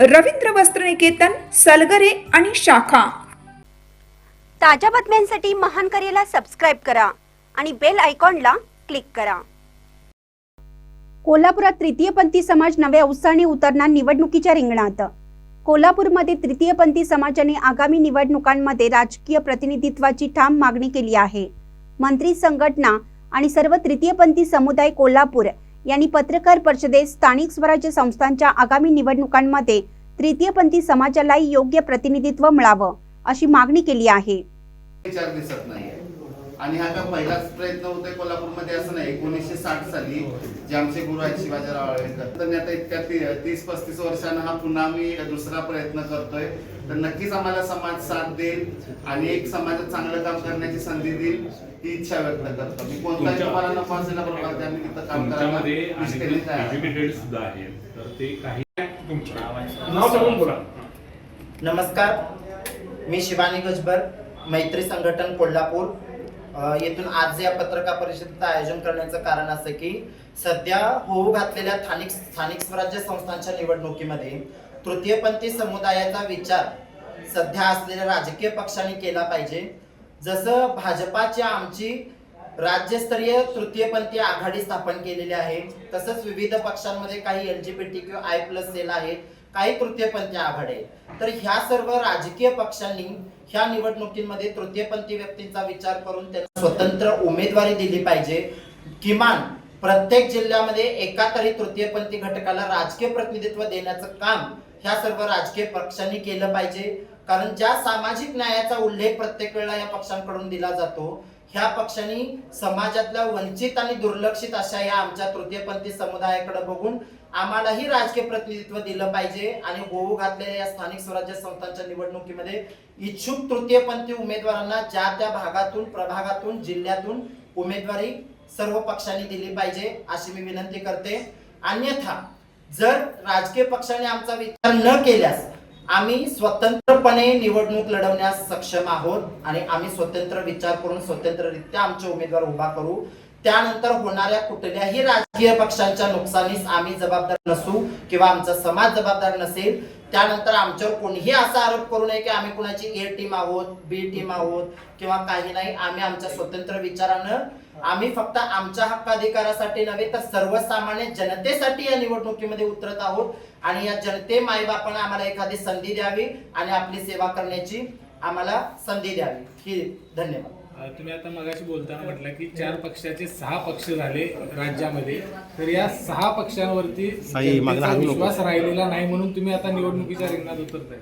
रवींद्र वस्त्रनिकेतन सलगरे आणि शाखा. ताज्या बातम्यांसाठी महान करेला सबस्क्राईब करा आणि बेल आयकॉनला क्लिक करा. कोल्हापुरात तृतीयपंथी समाज नव्या उत्साहाने उतरणार निवडणुकीच्या रिंगणात. कोल्हापूरमध्ये तृतीयपंथी समाजाने आगामी निवडणुकांमध्ये राजकीय प्रतिनिधित्वाची ठाम मागणी केली आहे. मंत्री संघटना आणि सर्व तृतीयपंथी समुदाय कोल्हापूर यांनी पत्रकार परिषदेत स्थानिक स्वराज्य संस्थांच्या आगामी निवडणुकांमध्ये तृतीयपंथी समाजालाही योग्य प्रतिनिधित्व मिळावं अशी मागणी केली आहे. विचार दिसत नाहीये. आणि हा का पहिलाच प्रयत्न होतोय कोल्हापूरमध्ये असं नाही. एकोणीसशे साठ साली जे आमचे गुरु आहेत शिवाजीराव आळवेकर तर आता इतक्या ती- तीस पस्तीस वर्षानं हा पुन्हा आम्ही दुसरा प्रयत्न करतोय. तर नक्कीच आम्हाला समाज साथ देईल आणि एक समाजात चांगलं काम करण्याची संधी देईल ही इच्छा व्यक्त करतो. मी कोणताही तुम्हाला नफा असेल बरोबर आम्ही तिथं काम करायला नमस्कार. मी शिवानी गजबर मैत्री संघटन कोल्हापूर. येथून आज या पत्रकार परिषदेचं आयोजन करण्याचं कारण असं की सध्या होऊ घातलेल्या स्थानिक स्थानिक स्वराज्य संस्थांच्या निवडणुकीमध्ये तृतीयपंथी समुदायाचा विचार सध्या असलेल्या राजकीय पक्षांनी केला पाहिजे. जसं भाजपाची आमची राज्यस्तरीय तृतीयपंथी आघाडी स्थापन केलेली आहे. तसंच विविध पक्षांमध्ये काही L G B T I plus cell आहेत. काही तृतीयपंथी आघाडी तर ह्या सर्व राजकीय पक्षांनी ह्या निवडणुकीमध्ये तृतीयपंथी व्यक्तींचा विचार करून त्यांना स्वतंत्र उमेदवारी दिली पाहिजे. किमान प्रत्येक जिल्ह्यामध्ये एका तरी तृतीयपंथी घटकाला राजकीय प्रतिनिधित्व देण्याचं काम ह्या सर्व राजकीय पक्षांनी केलं पाहिजे. कारण ज्या सामाजिक न्यायाचा उल्लेख प्रत्येक वेळेला या पक्षांकडून दिला जातो ह्या पक्षांनी समाजातल्या वंचित आणि दुर्लक्षित अशा या आमच्या तृतीयपंथी समुदायाकडे बघून आम्हालाही राजकीय प्रतिनिधित्व दिलं पाहिजे आणि होऊ घातलेल्या या स्थानिक स्वराज्य संस्थांच्या निवडणुकीमध्ये इच्छुक तृतीयपंथी उमेदवारांना ज्या त्या भागातून प्रभागातून जिल्ह्यातून उमेदवारी सर्व पक्षांनी दिली पाहिजे अशी मी विनंती करते. अन्यथा जर राजकीय पक्षाने आमचा विचार न केल्यास आम्ही स्वतंत्रपणे निवडणूक लढवण्यास सक्षम आहोत आणि आम्ही स्वतंत्र विचार करून स्वतंत्ररित्या आमचे उमेदवार उभा करू. त्यानंतर होणाऱ्या कुठल्याही राजकीय पक्षांच्या नुकसानीस आम्ही जबाबदार नसू किंवा आमचा समाज जबाबदार नसेल त्यानंतर आमच्यावर कोणीही असा आरोप करू नये की आम्ही कुणाची ए टीम आहोत बी टीम आहोत किंवा काही नाही. आम्ही आमच्या स्वतंत्र विचारानं आम्ही फक्त आमच्या हक्काधिकारासाठी नव्हे तर सर्वसामान्य जनतेसाठी या निवडणुकीमध्ये उतरत आहोत आणि या जनते मायबापानं आम्हाला एखादी संधी द्यावी आणि आपली सेवा करण्याची आम्हाला संधी द्यावी. ही धन्यवाद. तुम्ही आता मगाशी बोलताना म्हटलं की चार पक्षाचे सहा पक्ष झाले राज्यामध्ये. तर या सहा पक्षांवरती विश्वास राहिलेला नाही म्हणून तुम्ही आता निवडणुकीच्या रिंगणात उतरताय.